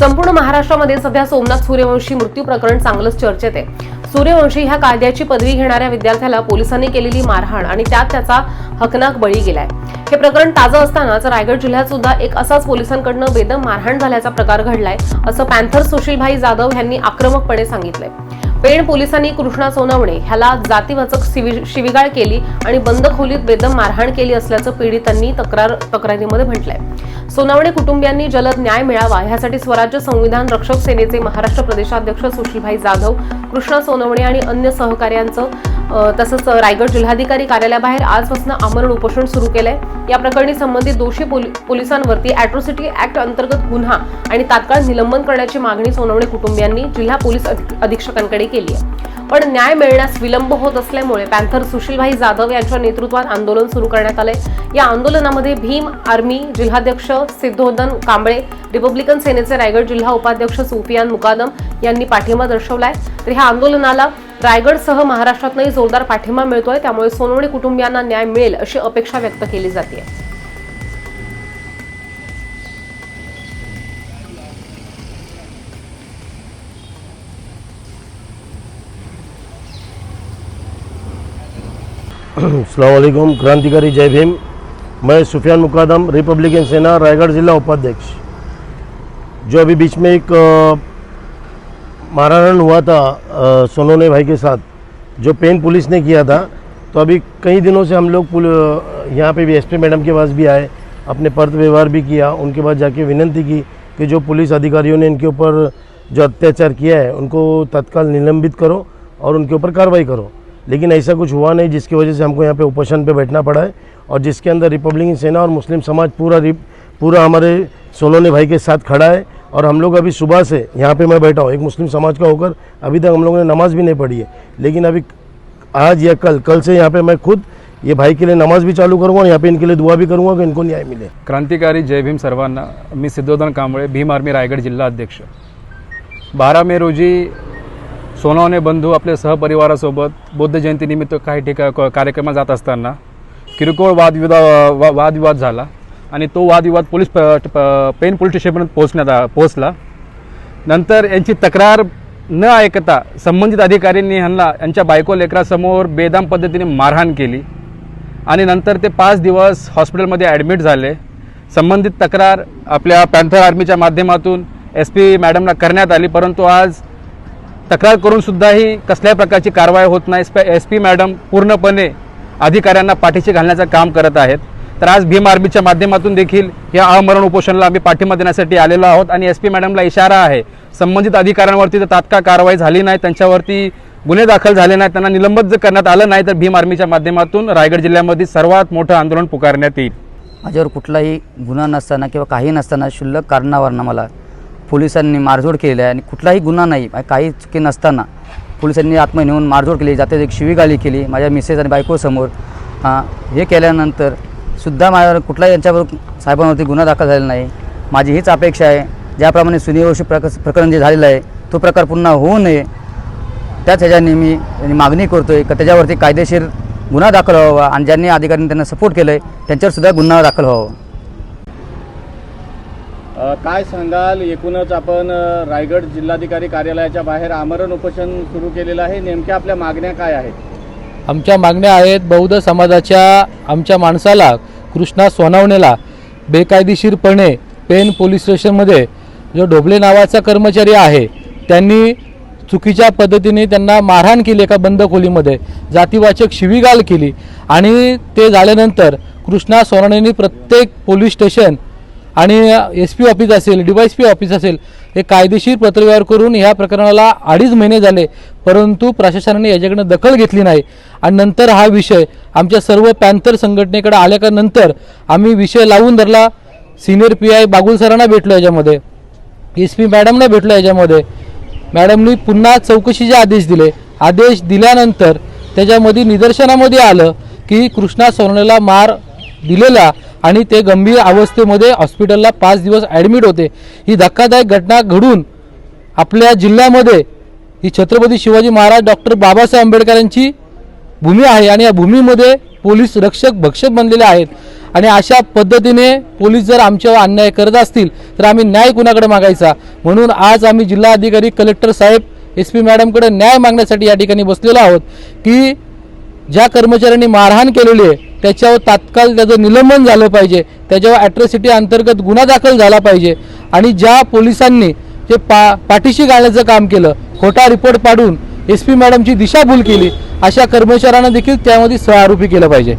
संपूर्ण महाराष्ट्रामध्ये सध्या सोमनाथ सूर्यवंशी मृत्यू प्रकरण चांगलंच चर्चेत आहे. सूर्यवंशी ह्या कायद्याची पदवी घेणाऱ्या विद्यार्थ्याला पोलिसांनी केलेली मारहाण आणि त्यात त्याचा हकनाक बळी गेलाय. हे प्रकरण ताजं असतानाच रायगड जिल्ह्यात सुद्धा एक असाच पोलिसांकडनं बेदम मारहाण झाल्याचा प्रकार घडलाय असं पॅन्थर सुशीलभाई जाधव यांनी आक्रमकपणे सांगितलंय. पेण पोलिसांनी कृष्णा सोनवणे ह्याला जातीवाचक शिवी- शिवीगाळ केली आणि बंद खोलीत बेदम मारहाण केली असल्याचं पीडितांनी तक्रार तक्रारीमध्ये म्हटलंय. सोनावणे कुटुंबियांनी जलद न्याय मिळावा यासाठी स्वराज्य संविधान रक्षक सेनेचे महाराष्ट्र प्रदेशाध्यक्ष सुशीलभाई जाधव कृष्णा सोनवणे आणि अन्य सहकार्यांचं तसंच रायगड जिल्हाधिकारी कार्यालयाबाहेर आजपासून आमरण उपोषण सुरू केलंय. या प्रकरणी संबंधित दोषी पोलिसांवरती अॅट्रॉसिटी ऍक्ट अंतर्गत गुन्हा आणि तात्काळ निलंबन करण्याची मागणी सोनवणे कुटुंबियांनी जिल्हा पोलीस अधीक्षकांकडे केली आहे. पण न्याय मिळण्यास विलंब होत असल्यामुळे पॅन्थर सुशीलभाई जाधव यांच्या नेतृत्वात आंदोलन सुरू करण्यात आले या आंदोलनामध्ये भीम आर्मी जिल्हाध्यक्ष सिद्धोदन कांबळे रिपब्लिकन सेनेचे रायगड जिल्हा उपाध्यक्ष सुफियान मुकादम यांनी पाठिंबा दर्शवलाय. तर ह्या आंदोलनाला रायगडसह महाराष्ट्रातनंही जोरदार पाठिंबा मिळतोय. त्यामुळे सोनवणे कुटुंबियांना न्याय मिळेल अशी अपेक्षा व्यक्त केली जाते अलैक्म क्रांतिकारी जय भीम. मैं सुफियान मुकादम रिपब्लिकन सेना रायगढ़ जिला उपाध्यक्ष। जो अभी बीच में एक मारहाण हुआ था सोनोने भाई के साथ, जो पेन पुलिस ने किया था। तो अभी कई दिनों से हम लोग यहाँ पे भी एसपी मैडम के पास भी आए, अपने पर्त व्यवहार भी किया, उनके पास जाके विनंती की कि जो पुलिस अधिकारियों ने इनके ऊपर जो अत्याचार किया है, उनको तत्काल निलंबित करो और उनके ऊपर कार्रवाई करो। लेकिन ऐसा कुछ हुआ नहीं, जिसकी वजह से हमको यहाँ पे उपोषण पे बैठना पड़ा है और जिसके अंदर रिपब्लिकन सेना और मुस्लिम समाज पूरा पूरा हमारे सोलोने भाई के साथ खड़ा है। और हम लोग अभी सुबह से यहाँ पे मैं बैठा हूँ एक मुस्लिम समाज का होकर अभी तक हम लोगों ने नमाज भी नहीं पढ़ी है। लेकिन अभी आज या कल कल से यहाँ पे मैं खुद ये भाई के लिए नमाज भी चालू करूँगा और यहाँ पे इनके लिए दुआ भी करूँगा कि इनको न्याय मिले। क्रांतिकारी जय भीम सर्वांना मी सिद्धोधन कांबळे भीम आर्मी रायगड जिल्हा अध्यक्ष। बारा मे रोजी सोनवणे बंधू आपल्या सहपरिवारासोबत बौद्ध जयंतीनिमित्त काही ठिका कार्यक्रमात जात असताना किरकोळ वादविदा वा वादविवाद झाला. आणि तो वादविवाद पोलीस प- प- पेन पोलीस स्टेशनपर्यंत पोहोचण्यात आ- पोहोचला. नंतर यांची तक्रार न ऐकता संबंधित अधिकाऱ्यांनी ह्यांना यांच्या बायको लेकरासमोर बेदाम पद्धतीने मारहाण केली. आणि नंतर ते पाच दिवस हॉस्पिटलमध्ये ॲडमिट झाले. संबंधित तक्रार आपल्या पॅन्थर आर्मीच्या माध्यमातून एस पी मॅडमला करण्यात आली परंतु आज तक्रार करूनसुद्धाही कसल्याही प्रकारची कारवाई होत नाही. एस पी मॅडम पूर्णपणे अधिकाऱ्यांना पाठीशी घालण्याचं काम करत आहेत. तर आज भीम आर्मीच्या माध्यमातून देखील या आमरण उपोषणाला आम्ही पाठिंबा देण्यासाठी आलेलो आहोत आणि एस पी मॅडमला इशारा आहे. संबंधित अधिकाऱ्यांवरती जर तात्काळ कारवाई झाली नाही त्यांच्यावरती गुन्हे दाखल झाले नाही त्यांना निलंबित जर करण्यात आलं नाही तर भीम आर्मीच्या माध्यमातून रायगड जिल्ह्यामध्ये सर्वात मोठं आंदोलन पुकारण्यात येईल. माझ्यावर कुठलाही गुन्हा नसताना किंवा काही नसताना शुल्लक कारणावरनं मला पोलिसांनी मारझोड केली आहे आणि कुठलाही गुन्हा नाही काही चुकी नसताना पोलिसांनी आत्म नेऊन मारझोड केली जाते एक शिवीगाळी केली. माझ्या मिसेस आणि बायकोसमोर हां हे केल्यानंतर सुद्धा माझ्यावर कुठलाही यांच्यावर साहेबांवरती गुन्हा दाखल झालेला नाही. माझी हीच अपेक्षा आहे. ज्याप्रमाणे सुनियोशी प्रक प्रकरण जे झालेलं आहे तो प्रकार पुन्हा होऊ नये. त्याच ह्याच्याने मी मागणी करतो आहे का त्याच्यावरती कायदेशीर गुन्हा दाखल व्हावा आणि ज्यांनी अधिकाऱ्यांनी त्यांना सपोर्ट केलं आहे त्यांच्यावर सुद्धा गुन्हा दाखल व्हावा. काय सांगाल? एकूणच आपण रायगड जिल्हाधिकारी कार्यालयाच्या बाहेर आमरण उपोषण सुरू केलेलं आहे. नेमक्या आपल्या मागण्या काय आहेत? आमच्या मागण्या आहेत बौद्ध समाजाच्या आमच्या माणसाला कृष्णा सोनावणेला बेकायदेशीरपणे पेन पोलीस स्टेशनमध्ये जो ढोबळे नावाचा कर्मचारी आहे त्यांनी चुकीच्या पद्धतीने त्यांना मारहाण केली एका बंद खोलीमध्ये जातीवाचक शिवीगाल केली. आणि ते झाल्यानंतर कृष्णा सोनावणेंनी प्रत्येक पोलीस स्टेशन आणि एस पी ऑफिस असेल डिवायस पी ऑफिस असेल हे कायदेशीर पत्रव्यवहार करून ह्या प्रकरणाला अडीच महिने झाले परंतु प्रशासनाने याच्याकडनं दखल घेतली नाही. आणि नंतर हा विषय आमच्या सर्व पॅन्थर संघटनेकडे आल्याच्यानंतर आम्ही विषय लावून धरला. सिनियर पी आय बागुल सरांना भेटलो याच्यामध्ये. एस पी मॅडमना भेटलो याच्यामध्ये. मॅडमनी पुन्हा चौकशीचे आदेश दिले. आदेश दिल्यानंतर त्याच्यामध्ये निदर्शनामध्ये आलं की कृष्णा सोनवणेला मार दिलेला आणि ते गंभीर अवस्थेमध्ये हॉस्पिटलला पाच दिवस ॲडमिट होते. ही धक्कादायक घटना घडून आपल्या जिल्ह्यामध्ये ही छत्रपती शिवाजी महाराज डॉक्टर बाबासाहेब आंबेडकरांची भूमी आहे आणि या भूमीमध्ये पोलीस रक्षक भक्षक बनलेले आहेत. आणि अशा पद्धतीने पोलीस जर आमच्यावर अन्याय करत असतील तर आम्ही न्याय कुणाकडे मागायचा? म्हणून आज आम्ही जिल्हाधिकारी कलेक्टर साहेब एस पी मॅडमकडे न्याय मागण्यासाठी या ठिकाणी बसलेलो आहोत की ज्या कर्मचाऱ्यांनी मारहाण केलेली आहे त्याच्यावर तात्काळ त्याचं निलंबन झालं पाहिजे. त्याच्यावर ॲट्रॉसिटी अंतर्गत गुन्हा दाखल झाला पाहिजे. आणि ज्या पोलिसांनी जे पा पाठीशी घालण्याचं काम केलं खोटा रिपोर्ट पाडून एस पी मॅडमची दिशाभूल केली अशा कर्मचाऱ्यांना देखील त्यामध्ये सहआरोपी केलं पाहिजे.